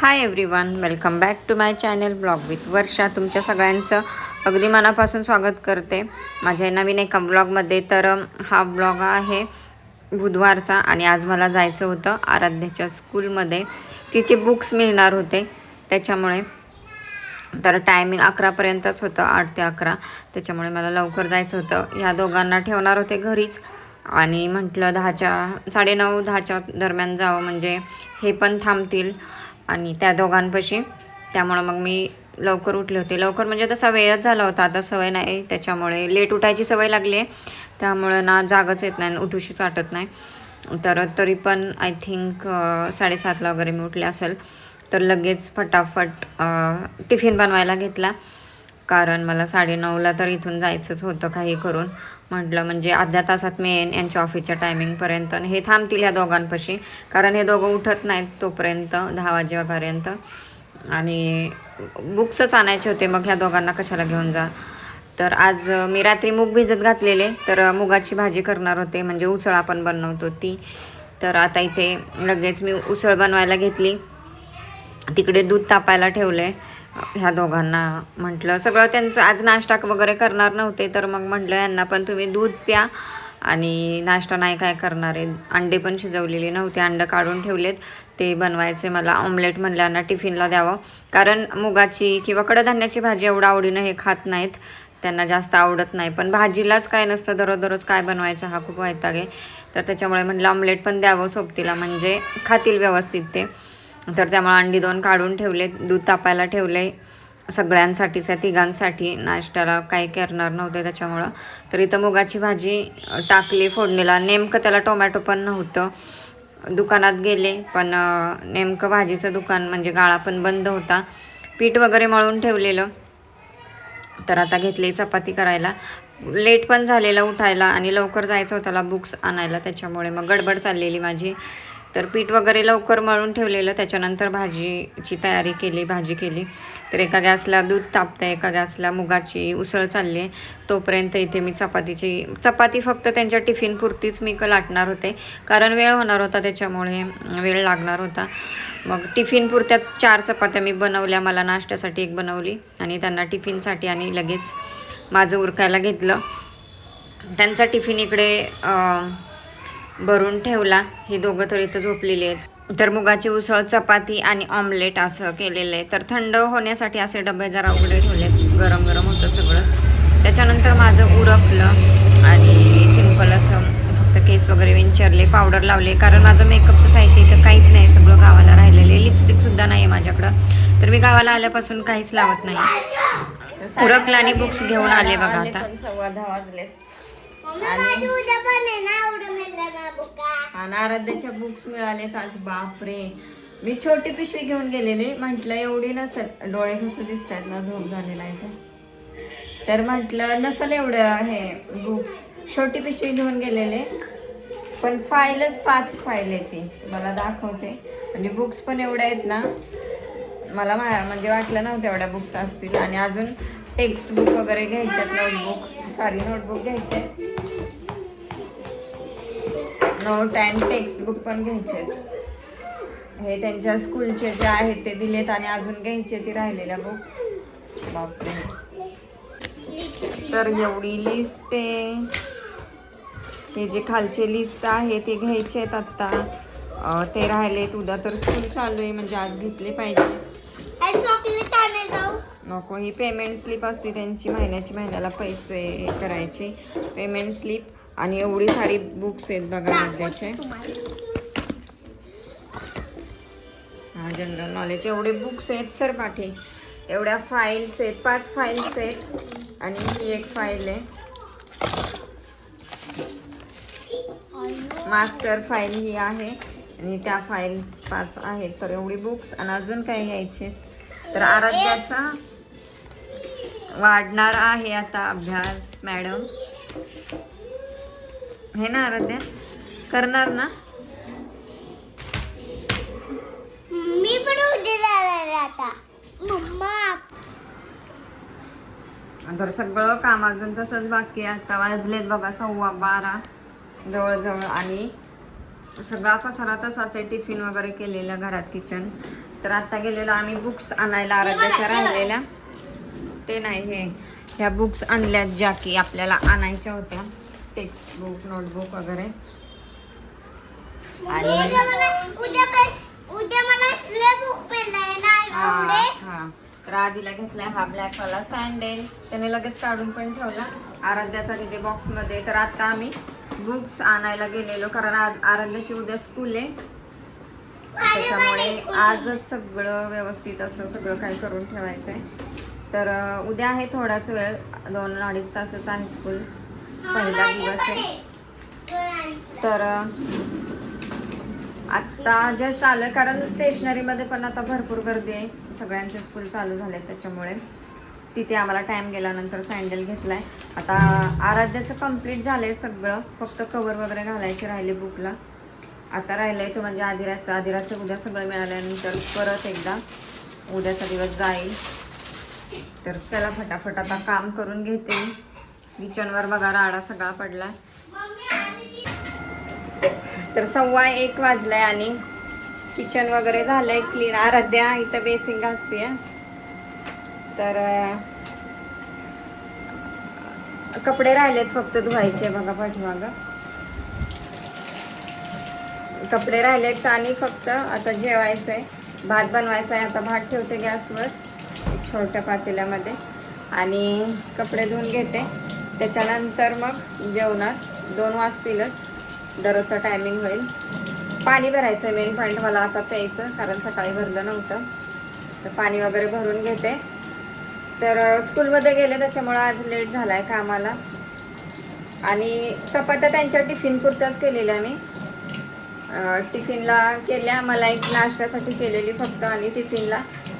Hi everyone welcome back to my channel blog with Varsha तुमच्या सगळ्यांचं अगदी मनापासून स्वागत करते. माझ्या नवीन एका ब्लॉगमध्ये तर हा ब्लॉग आहे बुधवारचा आणि आज मला जायचं होतं आराध्याच्या स्कूलमध्ये तिचे बुक्स मिळणार होते. त्याच्यामुळे तर टायमिंग अकरापर्यंतच होतं आठ ते अकरा. त्याच्यामुळे मला लवकर जायचं होतं. ह्या दोघांना ठेवणार होते घरीच. आणि म्हटलं दहाच्या साडेनऊ दहाच्या दरम्यान जावं. म्हणजे हे पण थांबतील. आणि त्या दोघांपाशी. त्यामुळं मग मी लवकर उठले होते. लवकर म्हणजे तसा वेळच झाला होता. आता सवय नाही त्याच्यामुळे लेट उठायची सवय लागली आहे. त्यामुळं ना जागच येत नाही उठूशीच वाटत नाही. तर तरी पण आय थिंक साडेसातला वगैरे मी उठले असेल. तर लगेच फटाफट टिफिन बनवायला घेतला. कारण मला साडेनऊला तर इथून जायचंच होतं काही करून. म्हटलं म्हणजे अर्ध्या तासात मी येईन यांच्या ऑफिसच्या टायमिंगपर्यंत आणि हे थांबतील ह्या दोघांपाशी. कारण हे दोघं उठत नाहीत तोपर्यंत दहा वाजेपर्यंत. आणि बुक्सच आणायचे होते. मग ह्या दोघांना कशाला घेऊन जा? तर आज मी रात्री मूग भिजत घातलेले. तर मुगाची भाजी करणार होते. म्हणजे उसळ आपण बनवतो ती. तर आता इथे लगेच मी उसळ बनवायला घेतली. तिकडे दूध तापायला ठेवले ह्या दोघांना म्हटलं सगळं त्यांचं आज नाश्ता वगैरे करणार नव्हते तर मग म्हटलं यांना पण तुम्ही दूध प्या. आणि नाश्ता नाही काय करणार आहे. अंडे पण शिजवलेले नव्हते अंडं काढून ठेवलेत. ते बनवायचे मला ऑमलेट म्हणल्यांना टिफिनला द्यावं. कारण मुगाची किंवा कडधान्याची भाजी एवढं आवडीनं हे खात नाहीत. त्यांना जास्त आवडत नाही. पण भाजीलाच काय नसतं दररोज दररोज काय बनवायचं हा खूप वैताग आहे. तर त्याच्यामुळे म्हटलं ऑमलेट पण द्यावं सोबतीला. म्हणजे खातील व्यवस्थित ते. तर त्यामुळे अंडी दोन काढून ठेवले दूध तापायला ठेवले. सगळ्यांसाठीच आहे तिघांसाठी. नाश्त्याला काही करणार नव्हते त्याच्यामुळं. तर इथं मुगाची भाजी टाकली फोडणीला. नेमकं त्याला टोमॅटो पण नव्हतं. दुकानात गेले पण नेमकं भाजीचं दुकान म्हणजे गाळा पण बंद होता. पीठ वगैरे मळून ठेवलेलं. तर आता घेतली चपाती करायला. लेट पण झालेलं उठायला आणि लवकर जायचं होतं बुक्स आणायला. त्याच्यामुळे मग गडबड चाललेली माझी. तर पीठ वगैरे लवकर मळून ठेवलेलं त्याच्यानंतर भाजीची तयारी केली भाजी केली. तर एका गॅसला दूध तापतं एका गॅसला मुगाची उसळ चालली आहे. तोपर्यंत इथे मी चपातीची चपाती फक्त त्यांच्या टिफिनपुरतीच मी लाटणार होते. कारण वेळ होणार होता त्याच्यामुळे वेळ लागणार होता. मग टिफिनपुरत्या चार चपात्या मी बनवल्या मला नाश्त्यासाठी एक बनवली आणि त्यांना टिफिनसाठी आणि लगेच माझं उरकायला घेतलं. त्यांचा टिफिन इकडे भरून ठेवला. हे दोघं तर इथं झोपलेले आहेत. तर मुगाची उसळ चपाती आणि ऑमलेट असं केलेलं आहे. तर थंड होण्यासाठी असे डबे जरा उघडे ठेवलेत. गरम गरम होतं सगळं त्याच्यानंतर माझं उरकलं आणि सिंपल असं फक्त केस वगैरे विंचरले पावडर लावले. कारण माझं मेकअपचं साहित्य इथं काहीच नाही. सगळं गावाला राहिलेले लिपस्टिकसुद्धा नाही आहे माझ्याकडं. तर मी गावाला आल्यापासून काहीच लावत नाही. उरकलं आणि बुक्स घेऊन आले बघा आता. सव्वा दहा वाजले आणि आणि आराध्याच्या बुक्स मिळालेत आज बापरे. मी छोटी पिशवी घेऊन गेलेली म्हटलं एवढी नसल डोळे कसं दिसत आहेत ना झोप झालेला आहे तर. तर म्हटलं नसल एवढं हे बुक्स छोटी पिशवी घेऊन गेलेले पण फाईलच पाच फाईल आहे ती मला दाखवते. आणि बुक्स पण एवढ्या आहेत ना मला मा- म्हणजे वाटलं नव्हतं एवढ्या बुक्स असतील. आणि अजून टेक्स्ट बुक वगैरे आहेत नोटबुक सॉरी नोटबुक घ्यायचे. नोट अँड टेक्स्ट बुक पण घ्यायचे. हे त्यांच्या स्कूलचे जे आहेत ते दिलेत आणि अजून घ्यायचे ते राहिलेल्या बुक्स बापरे. तर एवढी लिस्ट आहे. हे जे खालचे लिस्ट आहे ते घ्यायचे आहेत आत्ता ते राहिलेत. उद्या तर स्कूल चालू आहे म्हणजे आज घेतले पाहिजे. नको ही पेमेंट स्लिप असते त्यांची महिन्याची महिन्याला पैसे करायची. पेमेंट स्लिप आणि एवढी सारी बुक्स आहेत बघा सध्याचे हा जनरल नॉलेज एवढे बुक्स आहेत सर पाठी. एवढ्या फाईल्स आहेत पाच फाईल्स आहेत. आणि ही एक फाईल आहे. मास्टर फाईल ही आहे. आणि त्या फाईल्स पाच आहेत तर एवढी बुक्स आणि अजून काय यायचे तर आराध्याचा वाढणार आहे आता अभ्यास मॅडम हे ना आराध्या? करणार ना? मी पण आता. मम्मा. तर सगळं काम अजून तसंच बाकी आहे. आता वाजलेत बघा सव्वा बारा जवळजवळ. आणि सगळा पसारा तसाच आहे टिफिन वगैरे केलेला घरात किचन तर आता गेलेलो आम्ही बुक्स आणायला आराध्याच्या राहिलेल्या ते नाही हे. ह्या बुक्स आणल्यात ज्या की आपल्याला आणायच्या होत्या. टेक्स्ट बुक नोटबुक वगैरे हा हा. तर आधीला घेतलाय हा ब्लॅक वाला सँडेल त्याने लगेच काढून पण ठेवला. आराध्याचा तिथे बॉक्समध्ये. तर आता आम्ही बुक्स आणायला गेलेलो कारण आ- आराध्याची उद्या स्कूल आहे. त्याच्यामुळे आजच सगळं व्यवस्थित असं सगळं काही करून ठेवायचं आहे तर उद्या आहे थोडाच वेळ. दोन अडीच तासच आहे स्कूल पहिला दिवस आहे. तर आत्ता जस्ट आलं कारण स्टेशनरीमध्ये पण आता भरपूर गर्दी आहे. सगळ्यांचे स्कूल चालू झाले त्याच्यामुळे. तिथे आम्हाला टाईम गेल्यानंतर सँडल घेतला आहे आता आराध्याचं कंप्लीट आहे सगळं. फक्त कवर वगैरे घालायचे राहिले बुकला आता राहिलं आहे तो म्हणजे आधिराचं आधिराचं उद्या सगळं मिळाल्यानंतर परत एकदा उद्याचा दिवस जाईल. तर चला फटाफट आता काम करून घेते. किचनवर बघा राडा सगळा पडला तर सव्वा एक वाजलाय आणि किचन वगैरे झालंय क्लीन आराध्या इथं बेसिंग घासते तर कपडे राहिलेत फक्त धुवायचे बघा पाठीमागं. कपडे राहिलेत आणि फक्त आता जेवायचं आहे भात बनवायचा आहे आता भात ठेवते गॅसवर छोट्या पातेल्यामध्ये. आणि कपडे धुवून घेते. त्याच्यानंतर मग जेवणार. दोन वाजतीलच. दररोजचं टायमिंग होईल. पाणी भरायचं मेन पॉईंट मला आता प्यायचं कारण सकाळी भरलं नव्हतं. तर पाणी वगैरे भरून घेते. तर स्कूलमध्ये गेले त्याच्यामुळं आज लेट झाला आहे कामाला. आणि चपात्या त्यांच्या टिफिन पुरत्याच केलेल्या मी. टिफिनला केल्या मला एक नाश्त्यासाठी केलेली फक्त आणि टिफिनला.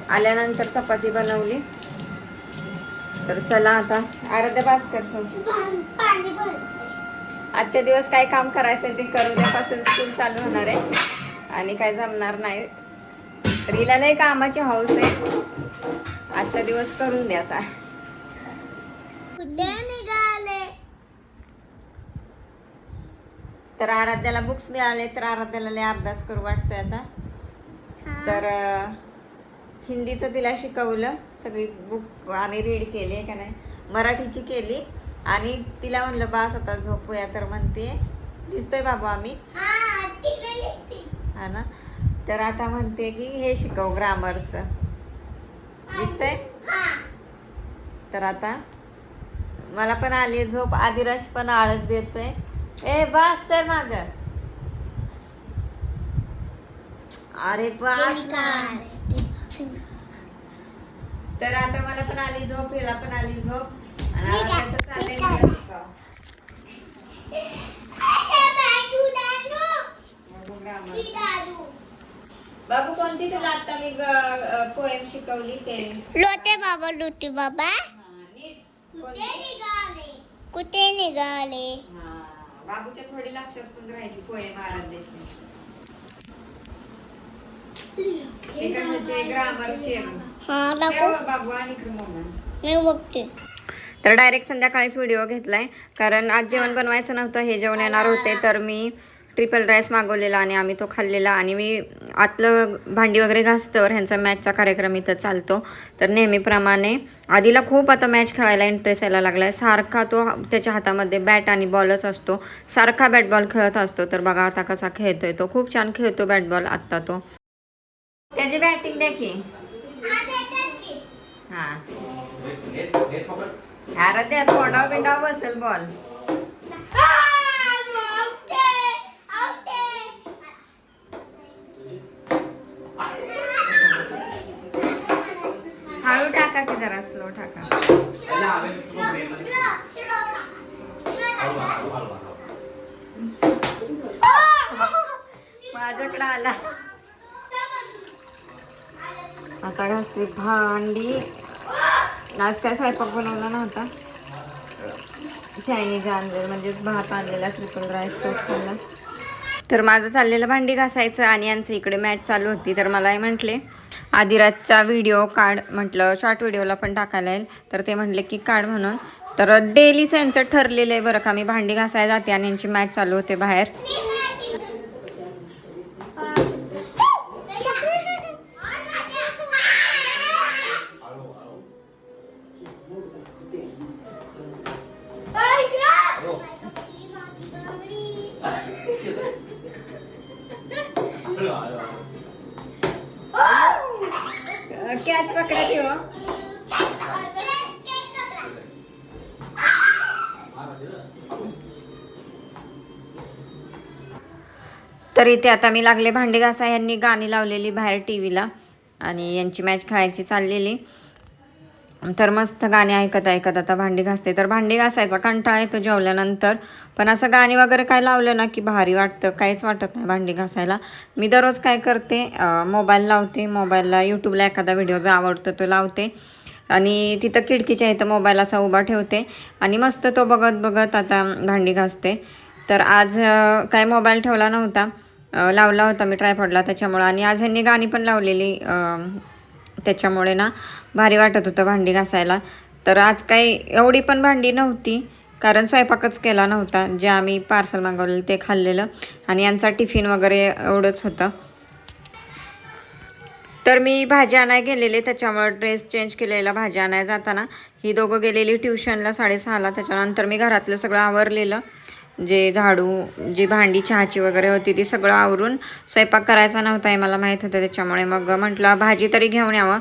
आल्यानंतर चपाती बनवली. तर चला आता अर्ध्या भास्कर आजच्या दिवस काय काम करायचं ते करू उद्यापासून स्कूल चालू होणार आहे. आणि काय जमणार नाही. रिला कामाची हौस आहे. आजच्या दिवस करून द्या आता. उद्या निघाले? तर आराध्याला बुक्स मिळाले तर आराध्याला लय अभ्यास करू वाटतोय आता. तर हिंदीचं तिला शिकवलं सगळी बुक आम्ही रीड केली का नाही मराठीची केली. आणि तिला म्हणलं बास आता झोपूया तर म्हणते दिसतोय बाबू आम्ही. हा हा ना? तर आता म्हणते की हे शिकव ग्रामरचं दिसतंय? तर आता मला पण आली झोप. आदिराश पण आळस देतोय. ए बस तर माग. अरे बस तर आता मला पण आली झोप हिला पण आली झोप. आणि आराध्याचं चाललंय. मला शिकव. बाबू कोणती तुला आता मी पोएम शिकवली ते? लोटे बाबा लोटे बाबा. कुठे निघाले? हा, बाबूच्या थोडी लक्षात पण राहिली पोएम आराध्याची. एकाचे ग्रामरचे हा दाखव बाबू. आणि इकडे मोबाईल मी बघते. तर डायरेक्ट संध्याकाळीच व्हिडिओ घेतलाय. कारण आज जेवण बनवायचं नव्हतं हे जेवण येणार होते तर मी ट्रिपल राईस मागवलेला आणि आम्ही तो खाल्लेला. आणि मी आतलं भांडी वगैरे घासतं ह्यांचा मॅचचा कार्यक्रम इथं चालतो. तर नेहमीप्रमाणे आधीला खूप आता मॅच खेळायला इंटरेस्ट यायला लागला आहे सारखा तो त्याच्या हातामध्ये बॅट आणि बॉलच असतो. सारखा बॅट बॉल खेळत असतो. तर बघा आता कसा खेळतोय तो. खूप छान खेळतो बॅट बॉल आत्ता तो. त्याची बॅटिंग देखी. हां. आराध्या तोंडाव बसेल बॉल हळू टाका की जरा स्लो टाका. माझ्याकडे आला. आता घासते भांडी. आज काय स्वयंपाक बनवला नव्हता? चायनीज आणलेलं म्हणजे भात आणलेला ट्रिपल राईस खाल्ला तर माझं चाललेलं भांडी घासायचं आणि यांचं इकडे मॅच चालू होती. तर मलाही म्हटले आदिराजचा व्हिडिओ काढ म्हटलं शॉर्ट व्हिडिओला पण टाकायला येईल. तर ते म्हटले की काढ म्हणून. तर डेलीच यांचं ठरलेलं आहे बरं का मी भांडी घासायला जाते आणि यांची मॅच चालू होते बाहेर. कॅच पकडा ठेव तर इथे आता मी लागले भांडी घासा. यांनी गाणी लावलेली बाहेर टी व्हीला आणि यांची मॅच खेळायची चाललेली. तर मस्त गाणी ऐकत ऐकत आता भांडी घासते. तर भांडी घासायचा कंटाळा येतो जेवल्यानंतर. पण असं गाणी वगैरे काय लावलं ना की भारी वाटतं. काहीच वाटत नाही भांडी घासायला. मी दररोज काय करते मोबाईल लावते. मोबाईलला यूट्यूबला एखादा व्हिडिओ जो आवडतो तो लावते. आणि तिथं खिडकीच्या इथं मोबाईल असा उभा ठेवते. आणि मस्त तो बघत बघत आता भांडी घासते. तर आज काय मोबाईल ठेवला नव्हता. लावला होता मी ट्रायफॉडला त्याच्यामुळं. आणि आज ह्यांनी गाणी पण लावलेली त्याच्यामुळे ना भारी वाटत होतं भांडी घासायला. तर आज काही एवढी पण भांडी नव्हती कारण स्वयंपाकच केला नव्हता. जे आम्ही पार्सल मागवलेलं ते खाल्लेलं आणि यांचा टिफिन वगैरे एवढंच होतं. तर मी भाजी आणाय गेलेले त्याच्यामुळे ड्रेस चेंज केलेला भाजी आणाय जाताना. ही दोघं गेलेली ट्युशनला साडेसहाला त्याच्यानंतर मी घरातलं सगळं आवरलेलं. जे झाडू जी भांडी चहाची वगैरे होती ती सगळं आवरून स्वयंपाक करायचा नव्हता हे मला माहीत होतं. त्याच्यामुळे मग म्हटलं भाजी तरी घेऊन यावं.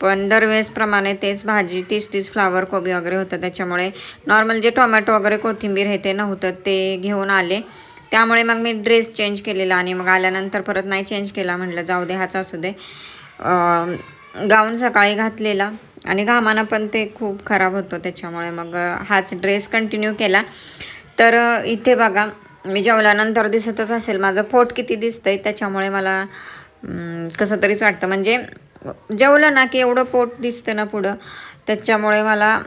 पण दरवेळेसप्रमाणे तेच भाजी तीस तीस फ्लावर कोबी वगैरे होतं. त्याच्यामुळे नॉर्मल जे टोमॅटो वगैरे कोथिंबीर हे ते नव्हतं ते घेऊन आले. त्यामुळे मग मी ड्रेस चेंज केलेला आणि मग आल्यानंतर परत नाही चेंज केला. म्हटलं जाऊ दे हाच असू दे. गाऊन सकाळी घातलेला आणि घामानं पण ते खूप खराब होतो. त्याच्यामुळे मग हाच ड्रेस कंटिन्यू केला. तर इथे बघा मी जेवल्यानंतर दिसतच असेल माझं पोट किती दिसतंय त्याच्यामुळे मला कसं तरीच वाटतं. म्हणजे जेवलं ना की एवढं पोट दिसतं ना पुढं त्याच्यामुळे मला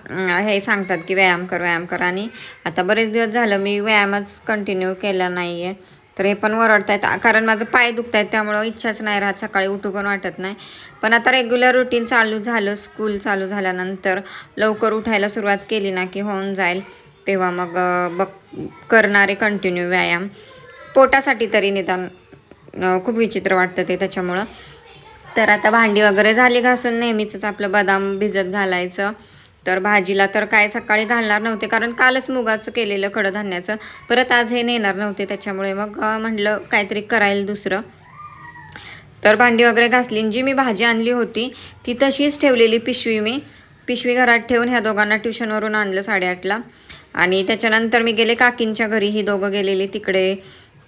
हे सांगतात की व्यायाम कर व्यायाम कर. आणि आता बरेच दिवस झालं मी व्यायामच कंटिन्यू केला नाही आहे तर हे पण ओरडतायत कारण माझं पाय दुखत आहेत त्यामुळं इच्छाच नाही राहत. सकाळी उठू पण वाटत नाही. पण आता रेग्युलर रुटीन चालू झालं स्कूल चालू झाल्यानंतर लवकर उठायला सुरुवात केली ना की होऊन जाईल. तेव्हा मग बघ करणारे कंटिन्यू व्यायाम. पोटासाठी तरी निदान खूप विचित्र वाटतं ते त्याच्यामुळं. तर आता भांडी वगैरे झाली घासून नेहमीच आपलं बदाम भिजत घालायचं. तर भाजीला तर काय सकाळी घालणार नव्हते कारण कालच मुगाचं केलेलं कडधान्याचं. परत आज हे नेणार नव्हते त्याच्यामुळे मग म्हटलं काहीतरी करायला दुसरं. तर भांडी वगैरे घासली आणि जी मी भाजी आणली होती ती तशीच ठेवलेली पिशवी मी. पिशवी घरात ठेवून ह्या दोघांना ट्युशनवरून आणलं साडेआठला. आणि त्याच्यानंतर मी गेले काकींच्या घरी. ही दोघं गेलेली तिकडे.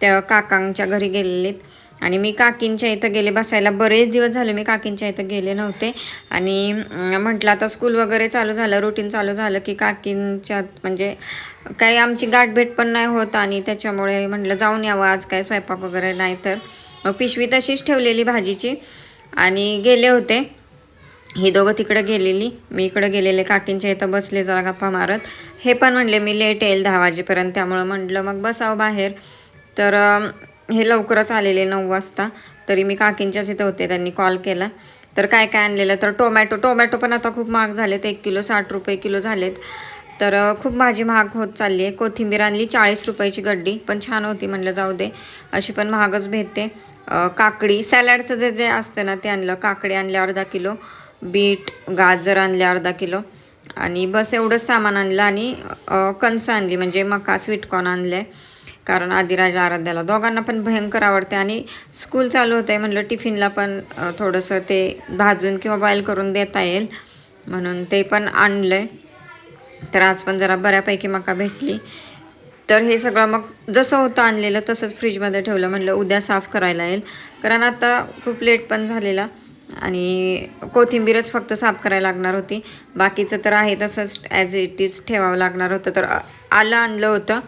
त्या काकांच्या घरी गेलेलीत. आणि मी काकींच्या इथं गेले बसायला. बरेच दिवस झाले मी काकींच्या इथं गेले नव्हते. आणि म्हटलं आता स्कूल वगैरे चालू झालं रुटीन चालू झालं की काकींच्या म्हणजे काही आमची गाठभेट पण नाही होत आणि त्याच्यामुळे म्हटलं जाऊन यावं आज काय स्वयंपाक वगैरे नाही तर. मग पिशवी तशीच ठेवलेली भाजीची. आणि गेले होते. ही दोघं तिकडे गेलेली. मी इकडं गेलेले. काकींच्या इथं बसले जरा गप्पा मारत. हे पण म्हणले मी लेट येईल दहा वाजेपर्यंत. त्यामुळं म्हटलं मग बसावं बाहेर. तर हे लवकरच आलेले नऊ वाजता. तरी मी काकींच्याच इथं होते त्यांनी कॉल केला. तर काय काय आणलेलं? तर टोमॅटो. टोमॅटो पण आता खूप महाग झालेत. एक किलो साठ रुपये किलो झालेत. तर खूप भाजी महाग होत चालली आहे कोथिंबीर आणली चाळीस रुपयाची गड्डी. पण छान होती म्हणलं जाऊ दे. अशी पण महागच भेटते. काकडी. सॅलॅडचं जे जे असतं ना ते आणलं. काकडी आणले अर्धा किलो. बीट गाजर आणले अर्धा किलो. आणि बस एवढंच सामान आणलं आणि कणसं आणली म्हणजे मका स्वीटकॉर्न आहे कारण आदिराज आराध्याला दोघांना पण भयंकर आवडते आणि स्कूल चालू होतं आहे म्हटलं टिफिनला पण थोडंसं ते भाजून किंवा बॉईल करून देता येईल. म्हणून ते पण आणलं आहे तर आज पण जरा बऱ्यापैकी मका भेटली. तर हे सगळं मग जसं होतं आणलेलं तसंच फ्रीजमध्ये ठेवलं म्हणलं उद्या साफ करायला येईल. कारण आता खूप लेट पण झालेला. आणि कोथिंबीरच फक्त साफ करायला लागणार होती. बाकीचं तर आहे तसंच ॲज इट इज ठेवावं लागणार होतं. तर आलं आणलं होतं.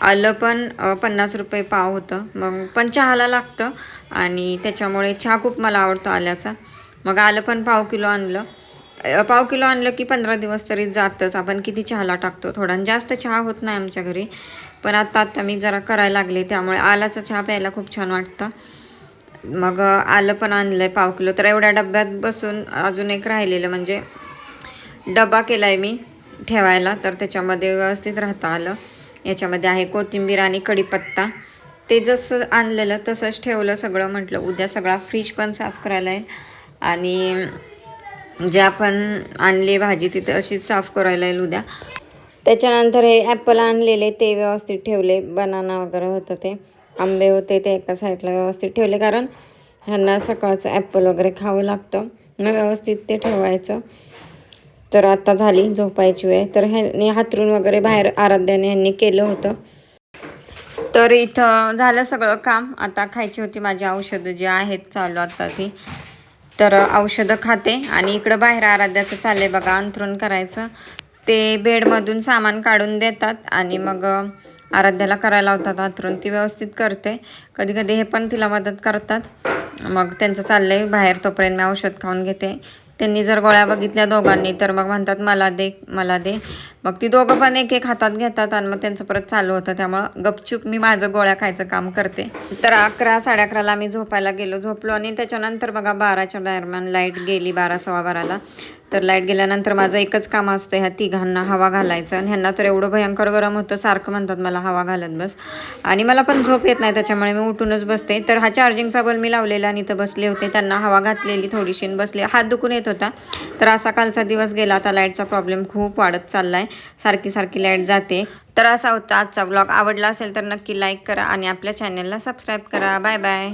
आलं पण पन्नास रुपये पाव होतं. मग पण चहाला लागतं. आणि त्याच्यामुळे चहा खूप मला आवडतो आल्याचा. मग आलं पण पाव किलो आणलं. पाव किलो आणलं की पंधरा दिवस तरी जातच. आपण किती चहाला टाकतो थोडा. जास्त चहा होत नाही आमच्या घरी. पण आत्ता आत्ता मी जरा करायला लागले. त्यामुळे आलाचा चहा प्यायला खूप छान वाटतं. मग आलं पण आणलं आहे पाव किलो. तर एवढ्या डब्यात बसून अजून एक राहिलेलं म्हणजे डबा केला आहे मी ठेवायला. तर त्याच्यामध्ये व्यवस्थित राहता आलं. याच्यामध्ये आहे कोथिंबीर आणि कढीपत्ता. ते जसं आणलेलं तसंच ठेवलं सगळं म्हटलं उद्या सगळा फ्रीज पण साफ करायला येईल. आणि जे आपण आणली भाजी तिथे अशीच साफ करायला येईल उद्या. त्याच्यानंतर हे ॲपल आणलेले ते व्यवस्थित ठेवले. बनाना वगैरे होतं ते. आंबे होते ते एका साईडला व्यवस्थित ठेवले कारण ह्यांना सकाळचं ॲपल वगैरे खावं लागतं. मग व्यवस्थित ते ठेवायचं. तर आता झाली झोपायची वेळ. तर ह्यांनी हातरून वगैरे बाहेर आराध्याने ह्यांनी केलं होतं. तर इथं झालं सगळं काम. आता खायची होती माझी औषधं जी आहेत चालू आता ती. तर औषधं खाते आणि इकडं बाहेर आराध्याचं चाललंय बघा अंथरून करायचं. ते बेडमधून सामान काढून देतात आणि मग आराध्याला करायला होतात अथरून ती व्यवस्थित करते. कधी कधी हे पण तिला मदत करतात. मग त्यांचं चाललंय बाहेर तोपर्यंत मी औषध खाऊन घेते. त्यांनी जर गोळ्या बघितल्या दोघांनी तर मग म्हणतात मला दे मला दे. मग ती दोघं पण एक एक हातात घेतात आणि मग त्यांचं परत चालू होतं. त्यामुळं गपचूप मी माझं गोळ्या खायचं काम करते. तर अकरा साडे अकराला आम्ही झोपायला गेलो. झोपलो आणि त्याच्यानंतर बघा बाराच्या दरम्यान लाइट गेली बारा सव्वा बाराला. तर लाइट गेल्यानंतर माझं एकच काम असतं ह्या तिघांना हवा घालायचं. आणि ह्यांना तर एवढं भयंकर गरम होतं सारखं म्हणतात मला हवा घालत बस. आणि मला पण झोप येत नाही त्याच्यामुळे मी उठूनच बसते. तर हा चार्जिंगचा बल मी लावलेला आणि इथं बसले होते. त्यांना हवा घातलेली थोडीशी आणि बसले. हात दुखून येत होता. तर असा कालचा दिवस गेला. आता लाईटचा प्रॉब्लेम खूप वाढत चालला आहे सारखी सारखी लाइट जाते. तर असा होता आजचा ब्लॉग आवडला असेल तर नक्की लाईक करा आणि आपल्या चॅनलला सबस्क्राईब करा. Bye bye